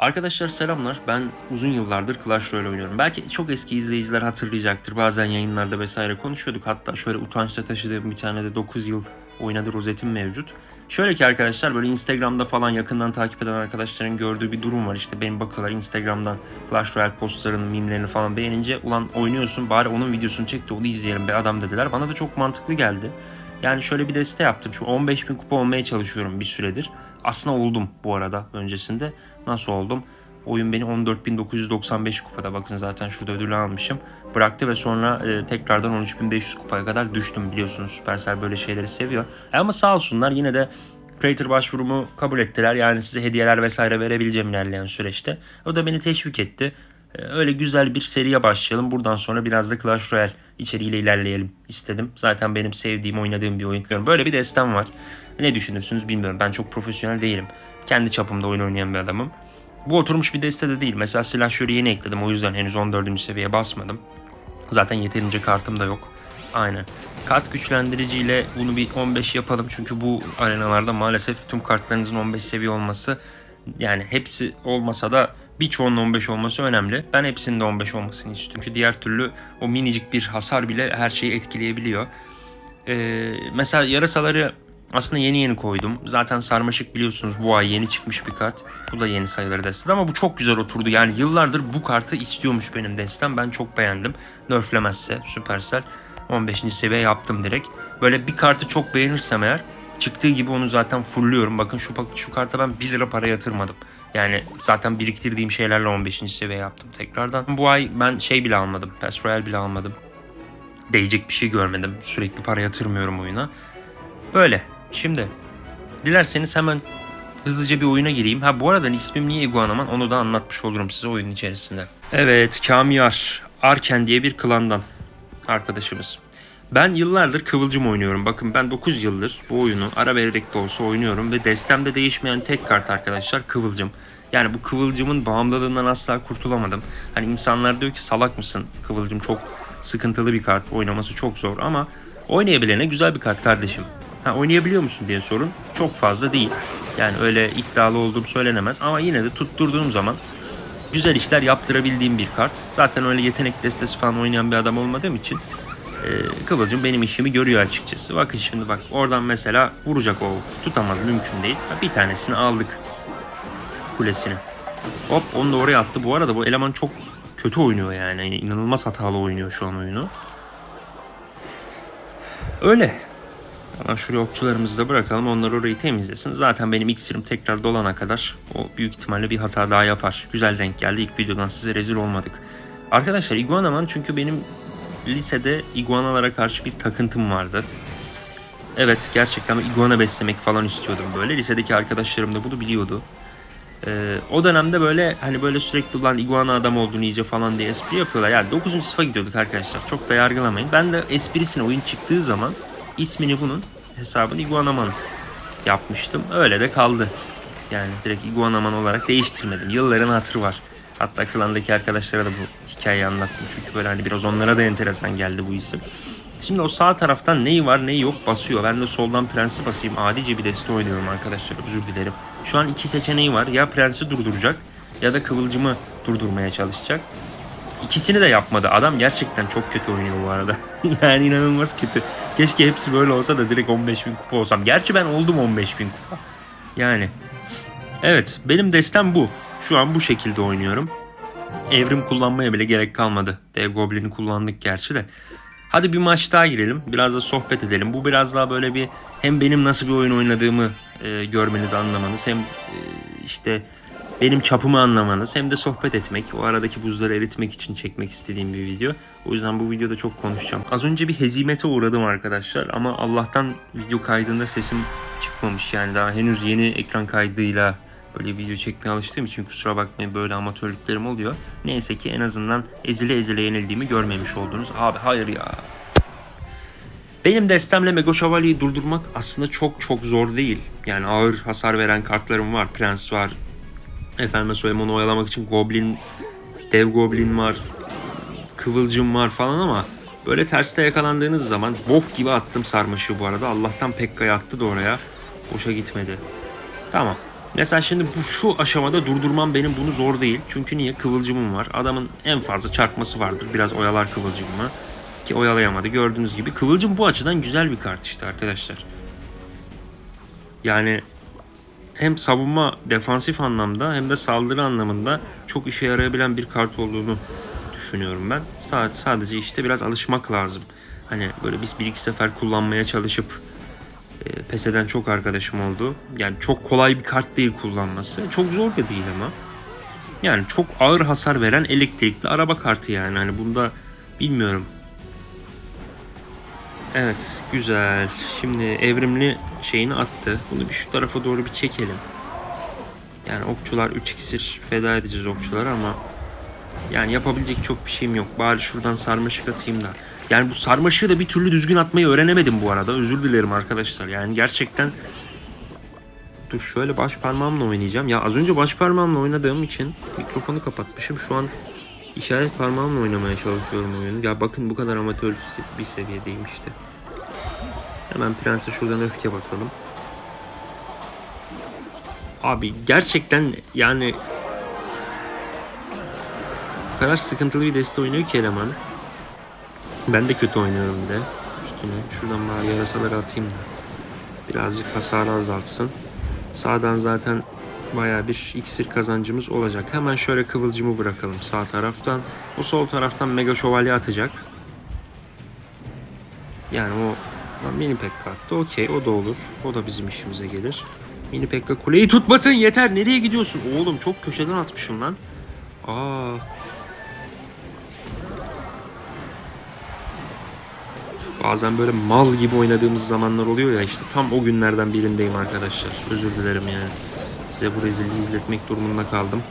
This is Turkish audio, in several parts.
Arkadaşlar selamlar. Ben uzun yıllardır Clash Royale oynuyorum. Belki çok eski izleyiciler hatırlayacaktır. Bazen yayınlarda vesaire konuşuyorduk. Hatta şöyle utançla taşıdığım bir tane de 9 yıl oynadığı rozetim mevcut. Şöyle ki arkadaşlar böyle Instagram'da falan yakından takip eden arkadaşların gördüğü bir durum var. İşte benim bakıyorlar Instagram'dan Clash Royale postlarını, mimlerini falan beğenince ulan oynuyorsun bari onun videosunu çek de onu izleyelim be adam dediler. Bana da çok mantıklı geldi. Yani şöyle bir deste yaptım. Şimdi 15 bin kupa olmaya çalışıyorum bir süredir. Aslında oldum bu arada öncesinde. Nasıl oldum? Oyun beni 14.995 kupada bakın zaten şurada ödülü almışım. Bıraktı ve sonra e, tekrardan 13.500 kupaya kadar düştüm biliyorsunuz. Supercell böyle şeyleri seviyor. E ama sağ olsunlar yine de Creator başvurumu kabul ettiler. Yani size hediyeler vesaire verebileceğim ilerleyen süreçte. O da beni teşvik etti. E, öyle güzel bir seriye başlayalım. Buradan sonra biraz da Clash Royale içeriğiyle ilerleyelim istedim. Zaten benim sevdiğim, oynadığım bir oyun. Böyle bir destem var. Ne düşünürsünüz bilmiyorum. Ben çok profesyonel değilim. Kendi çapımda oyun oynayan bir adamım. Bu oturmuş bir deste de değil. Mesela silahşörü yeni ekledim. O yüzden henüz 14. seviyeye basmadım. Zaten yeterince kartım da yok. Aynen. Kart güçlendiriciyle bunu bir 15 yapalım. Çünkü bu arenalarda maalesef tüm kartlarınızın 15 seviye olması yani hepsi olmasa da birçoğunun 15 olması önemli. Ben hepsinin de 15 olmasını istiyorum. Çünkü diğer türlü o minicik bir hasar bile her şeyi etkileyebiliyor. Ee, mesela yarasaları aslında yeni yeni koydum. Zaten sarmaşık biliyorsunuz bu ay yeni çıkmış bir kart. Bu da yeni sayıları destede ama bu çok güzel oturdu. Yani yıllardır bu kartı istiyormuş benim destem. Ben çok beğendim. Nerflemezse Supercell 15. seviye yaptım direkt. Böyle bir kartı çok beğenirsem eğer çıktığı gibi onu zaten fullüyorum. Bakın şu şu karta ben 1 lira para yatırmadım. Yani zaten biriktirdiğim şeylerle 15. seviye yaptım tekrardan. Bu ay ben şey bile almadım. Pass Royale bile almadım. Değecek bir şey görmedim. Sürekli para yatırmıyorum oyuna. Böyle. Şimdi dilerseniz hemen hızlıca bir oyuna gireyim. Ha bu arada ismim niye Iguanaman onu da anlatmış olurum size oyunun içerisinde. Evet Kamiyar Arken diye bir klandan arkadaşımız. Ben yıllardır Kıvılcım oynuyorum. Bakın ben 9 yıldır bu oyunu ara vererek de olsa oynuyorum ve destemde değişmeyen tek kart arkadaşlar Kıvılcım. Yani bu Kıvılcım'ın bağımlılığından asla kurtulamadım. Hani insanlar diyor ki salak mısın? Kıvılcım çok sıkıntılı bir kart. Oynaması çok zor ama oynayabilene güzel bir kart kardeşim. Ha, oynayabiliyor musun diye sorun. Çok fazla değil. Yani öyle iddialı olduğum söylenemez ama yine de tutturduğum zaman güzel işler yaptırabildiğim bir kart. Zaten öyle yetenek destesi falan oynayan bir adam olmadığım için e, Kıvılcım benim işimi görüyor açıkçası. Bakın şimdi bak oradan mesela vuracak o tutamaz mümkün değil. Bir tanesini aldık kulesini. Hop onu da oraya attı. Bu arada bu eleman çok kötü oynuyor yani. İnanılmaz hatalı oynuyor şu an oyunu. Öyle. Hemen şuraya okçularımızı da bırakalım. Onlar orayı temizlesin. Zaten benim iksirim tekrar dolana kadar o büyük ihtimalle bir hata daha yapar. Güzel denk geldi. İlk videodan size rezil olmadık. Arkadaşlar Iguanaman çünkü benim lisede iguanalara karşı bir takıntım vardı. Evet gerçekten iguana beslemek falan istiyordum böyle. Lisedeki arkadaşlarım da bunu biliyordu. Ee, o dönemde böyle hani böyle sürekli ulan iguana adam oldun iyice falan diye espri yapıyorlar. Yani 9. sınıfa gidiyorduk arkadaşlar. Çok da yargılamayın. Ben de esprisine oyun çıktığı zaman ismini bunun hesabını Iguanaman yapmıştım. Öyle de kaldı. Yani direkt Iguanaman olarak değiştirmedim. Yılların hatırı var. Hatta klandaki arkadaşlara da bu hikayeyi anlattım. Çünkü böyle hani biraz onlara da enteresan geldi bu isim. Şimdi o sağ taraftan neyi var neyi yok basıyor. Ben de soldan prensi basayım. Adice bir deste oynuyorum arkadaşlar. Özür dilerim. Şu an iki seçeneği var. Ya prensi durduracak ya da kıvılcımı durdurmaya çalışacak. İkisini de yapmadı. Adam gerçekten çok kötü oynuyor bu arada. yani inanılmaz kötü. Keşke hepsi böyle olsa da direkt 15 bin kupa olsam. Gerçi ben oldum 15 bin kupa. Yani. Evet benim destem bu. Şu an bu şekilde oynuyorum. Evrim kullanmaya bile gerek kalmadı. Dev Goblin'i kullandık gerçi de. Hadi bir maç daha girelim. Biraz da sohbet edelim. Bu biraz daha böyle bir hem benim nasıl bir oyun oynadığımı e, görmeniz, anlamanız hem e, işte benim çapımı anlamanız hem de sohbet etmek, o aradaki buzları eritmek için çekmek istediğim bir video. O yüzden bu videoda çok konuşacağım. Az önce bir hezimete uğradım arkadaşlar ama Allah'tan video kaydında sesim çıkmamış. Yani daha henüz yeni ekran kaydıyla böyle video çekmeye alıştığım için kusura bakmayın böyle amatörlüklerim oluyor. Neyse ki en azından ezile ezile yenildiğimi görmemiş oldunuz. Abi hayır ya. Benim destemle Mego Şövalye'yi durdurmak aslında çok çok zor değil. Yani ağır hasar veren kartlarım var. Prens var, Efendime söyleyeyim onu oyalamak için Goblin, Dev Goblin var, Kıvılcım var falan ama böyle terste yakalandığınız zaman bok gibi attım sarmaşığı bu arada. Allah'tan Pekka'yı attı da oraya. Boşa gitmedi. Tamam. Mesela şimdi bu şu aşamada durdurmam benim bunu zor değil. Çünkü niye? Kıvılcımım var. Adamın en fazla çarpması vardır. Biraz oyalar kıvılcımımı. Ki oyalayamadı. Gördüğünüz gibi. Kıvılcım bu açıdan güzel bir kart işte arkadaşlar. Yani hem savunma defansif anlamda hem de saldırı anlamında çok işe yarayabilen bir kart olduğunu düşünüyorum ben. Sadece, sadece işte biraz alışmak lazım. Hani böyle biz bir iki sefer kullanmaya çalışıp e, pes eden çok arkadaşım oldu. Yani çok kolay bir kart değil kullanması. Çok zor da değil ama. Yani çok ağır hasar veren elektrikli araba kartı yani. Hani bunda bilmiyorum. Evet güzel. Şimdi evrimli şeyini attı. Bunu bir şu tarafa doğru bir çekelim. Yani okçular 3 iksir feda edeceğiz okçulara ama yani yapabilecek çok bir şeyim yok. Bari şuradan sarmaşık atayım da. Yani bu sarmaşığı da bir türlü düzgün atmayı öğrenemedim bu arada. Özür dilerim arkadaşlar. Yani gerçekten Dur şöyle baş parmağımla oynayacağım. Ya az önce baş parmağımla oynadığım için mikrofonu kapatmışım. Şu an işaret parmağımla oynamaya çalışıyorum oyunu. Ya bakın bu kadar amatör bir seviyedeyim işte. Hemen prense şuradan öfke basalım. Abi gerçekten yani o kadar sıkıntılı bir deste oynuyor ki eleman. Ben de kötü oynuyorum de. Üstüne şuradan bari yarasaları atayım da. Birazcık hasarı azaltsın. Sağdan zaten baya bir iksir kazancımız olacak. Hemen şöyle kıvılcımı bırakalım sağ taraftan. O sol taraftan mega şövalye atacak. Yani o mini pekka attı. Okey o da olur. O da bizim işimize gelir. Mini pekka kuleyi tutmasın yeter. Nereye gidiyorsun? Oğlum çok köşeden atmışım lan. Aa. Bazen böyle mal gibi oynadığımız zamanlar oluyor ya işte tam o günlerden birindeyim arkadaşlar. Özür dilerim yani. Size bu rezilliği izletmek durumunda kaldım.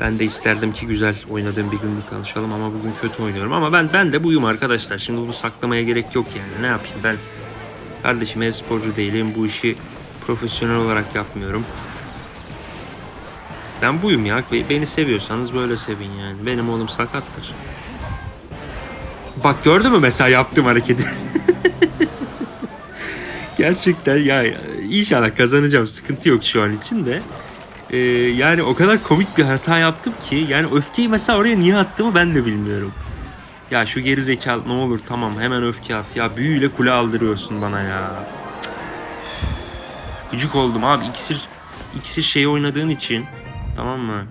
Ben de isterdim ki güzel oynadığım bir günlük tanışalım ama bugün kötü oynuyorum. Ama ben ben de buyum arkadaşlar. Şimdi bunu saklamaya gerek yok yani. Ne yapayım ben? Kardeşim e-sporcu değilim. Bu işi profesyonel olarak yapmıyorum. Ben buyum ya. Be- Beni seviyorsanız böyle sevin yani. Benim oğlum sakattır. Bak gördün mü mesela yaptığım hareketi? Gerçekten ya inşallah kazanacağım. Sıkıntı yok şu an için de. Ee, yani o kadar komik bir hata yaptım ki yani öfkeyi mesela oraya niye attığımı ben de bilmiyorum. Ya şu geri zekalı ne olur tamam hemen öfke at. Ya büyüyle kule aldırıyorsun bana ya. Cık. Gıcık oldum abi iksir iksir şeyi oynadığın için tamam mı?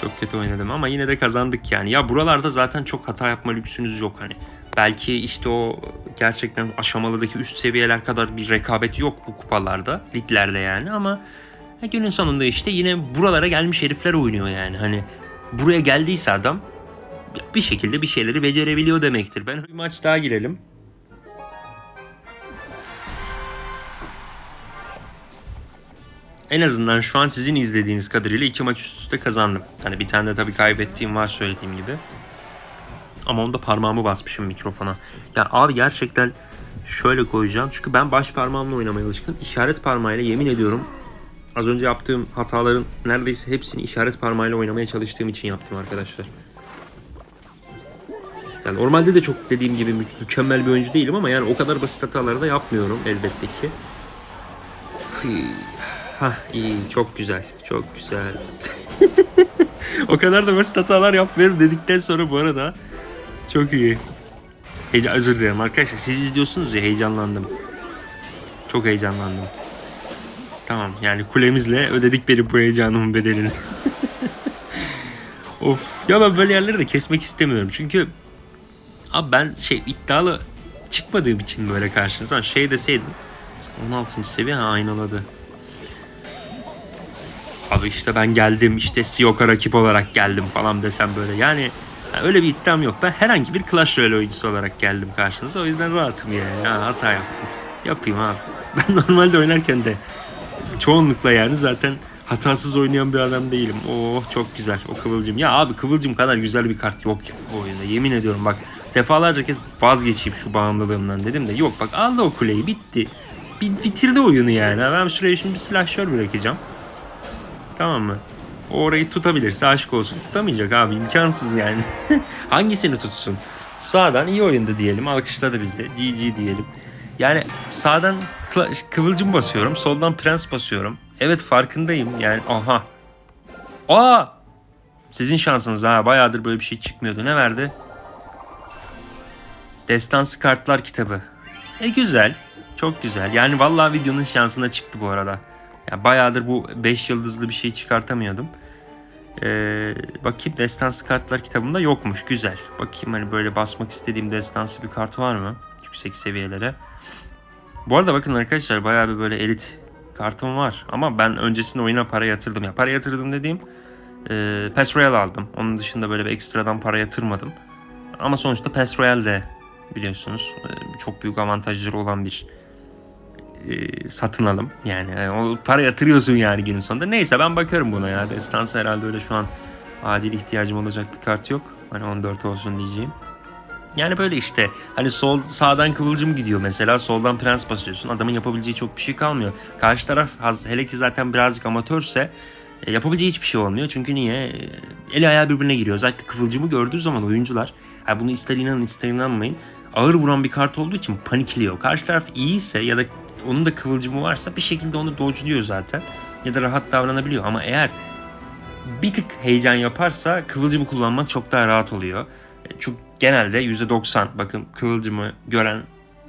Çok kötü oynadım ama yine de kazandık yani. Ya buralarda zaten çok hata yapma lüksünüz yok hani. Belki işte o gerçekten aşamalıdaki üst seviyeler kadar bir rekabet yok bu kupalarda, liglerde yani ama günün sonunda işte yine buralara gelmiş herifler oynuyor yani. Hani buraya geldiyse adam bir şekilde bir şeyleri becerebiliyor demektir. Ben bir maç daha girelim. En azından şu an sizin izlediğiniz kadarıyla iki maç üst üste kazandım. Hani bir tane de tabii kaybettiğim var söylediğim gibi. Ama onda parmağımı basmışım mikrofona. Ya abi gerçekten şöyle koyacağım. Çünkü ben baş parmağımla oynamaya alışkınım. İşaret parmağıyla yemin ediyorum az önce yaptığım hataların neredeyse hepsini işaret parmağıyla oynamaya çalıştığım için yaptım arkadaşlar. Yani normalde de çok dediğim gibi mü- mükemmel bir oyuncu değilim ama yani o kadar basit hataları da yapmıyorum elbette ki. Hıy. Hah iyi çok güzel çok güzel. o kadar da basit hatalar yapmıyorum dedikten sonra bu arada çok iyi. Heyecan özür dilerim arkadaşlar siz izliyorsunuz ya heyecanlandım. Çok heyecanlandım. Tamam yani kulemizle ödedik benim bu heyecanımın bedelini. of ya ben böyle yerleri de kesmek istemiyorum çünkü abi ben şey iddialı çıkmadığım için böyle karşınıza şey deseydim 16. seviye ha, aynaladı. Abi işte ben geldim işte Sioka rakip olarak geldim falan desem böyle yani ya öyle bir iddiam yok. Ben herhangi bir Clash Royale oyuncusu olarak geldim karşınıza. O yüzden rahatım yani. Ha, hata yaptım. Yapayım abi. Ben normalde oynarken de çoğunlukla yani zaten hatasız oynayan bir adam değilim. Oh çok güzel o kıvılcım. Ya abi kıvılcım kadar güzel bir kart yok ya bu oyunda. Yemin ediyorum bak defalarca kez vazgeçeyim şu bağımlılığımdan dedim de yok bak aldı o kuleyi bitti. Bi- bitirdi oyunu yani. Ben şuraya şimdi bir silahşör bırakacağım. Tamam mı? Orayı tutabilirse aşk olsun. Tutamayacak abi imkansız yani. Hangisini tutsun? Sağdan iyi oyundu diyelim. Alkışladı bizi. GG diyelim. Yani sağdan kıvılcım basıyorum. Soldan prens basıyorum. Evet farkındayım. Yani aha. Aa! Sizin şansınız ha. Bayağıdır böyle bir şey çıkmıyordu. Ne verdi? Destansı Kartlar kitabı. E güzel. Çok güzel. Yani vallahi videonun şansına çıktı bu arada. Ya bayağıdır bu 5 yıldızlı bir şey çıkartamıyordum. Ee, bakayım destansı kartlar kitabında yokmuş. Güzel. Bakayım hani böyle basmak istediğim destansı bir kart var mı? Yüksek seviyelere. Bu arada bakın arkadaşlar bayağı bir böyle elit kartım var. Ama ben öncesinde oyuna para yatırdım. Ya para yatırdım dediğim e, Pass Royal aldım. Onun dışında böyle bir ekstradan para yatırmadım. Ama sonuçta Pass Royal de biliyorsunuz e, çok büyük avantajları olan bir e, satın alım. Yani e, o para yatırıyorsun yani günün sonunda. Neyse ben bakıyorum buna ya. Destansı herhalde öyle şu an acil ihtiyacım olacak bir kart yok. Hani 14 olsun diyeceğim. Yani böyle işte hani sol sağdan kıvılcım gidiyor mesela soldan prens basıyorsun adamın yapabileceği çok bir şey kalmıyor. Karşı taraf hele ki zaten birazcık amatörse e, yapabileceği hiçbir şey olmuyor. Çünkü niye? Eli ayağı birbirine giriyor. Özellikle kıvılcımı gördüğü zaman oyuncular ha bunu ister inanın ister inanmayın ağır vuran bir kart olduğu için panikliyor. Karşı taraf iyiyse ya da onun da kıvılcımı varsa bir şekilde onu dodge'luyor zaten. Ya da rahat davranabiliyor. Ama eğer bir tık heyecan yaparsa kıvılcımı kullanmak çok daha rahat oluyor. E, Çünkü genelde %90 bakın kıvılcımı gören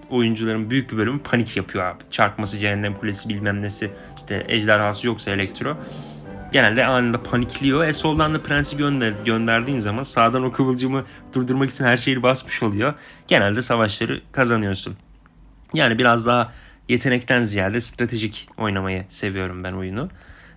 oyuncuların büyük bir bölümü panik yapıyor abi. Çarpması, cehennem kulesi bilmem nesi işte ejderhası yoksa elektro. Genelde anında panikliyor. E soldan da prensi gönder, gönderdiğin zaman sağdan o kıvılcımı durdurmak için her şeyi basmış oluyor. Genelde savaşları kazanıyorsun. Yani biraz daha yetenekten ziyade stratejik oynamayı seviyorum ben oyunu.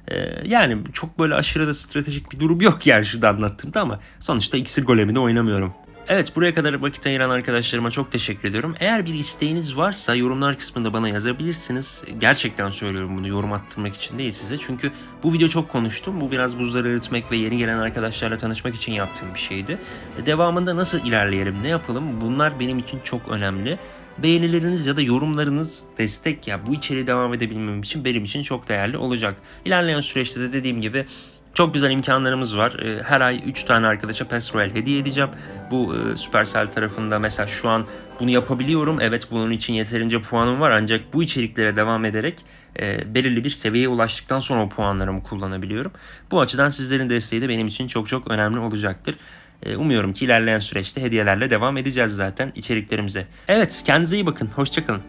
Ee, yani çok böyle aşırı da stratejik bir durum yok yani şurada anlattığımda ama sonuçta iksir golemini oynamıyorum. Evet buraya kadar vakit ayıran arkadaşlarıma çok teşekkür ediyorum. Eğer bir isteğiniz varsa yorumlar kısmında bana yazabilirsiniz. Gerçekten söylüyorum bunu yorum attırmak için değil size. Çünkü bu video çok konuştum. Bu biraz buzları eritmek ve yeni gelen arkadaşlarla tanışmak için yaptığım bir şeydi. Devamında nasıl ilerleyelim, ne yapalım bunlar benim için çok önemli. Beğenileriniz ya da yorumlarınız destek ya bu içeriği devam edebilmem için benim için çok değerli olacak. İlerleyen süreçte de dediğim gibi çok güzel imkanlarımız var. Ee, Her ay 3 tane arkadaşa PES Royal hediye edeceğim. Bu e, Supercell tarafında mesela şu an bunu yapabiliyorum. Evet bunun için yeterince puanım var ancak bu içeriklere devam ederek e, belirli bir seviyeye ulaştıktan sonra o puanlarımı kullanabiliyorum. Bu açıdan sizlerin desteği de benim için çok çok önemli olacaktır. E, Umuyorum ki ilerleyen süreçte hediyelerle devam edeceğiz zaten içeriklerimize. Evet kendinize iyi bakın. Hoşçakalın.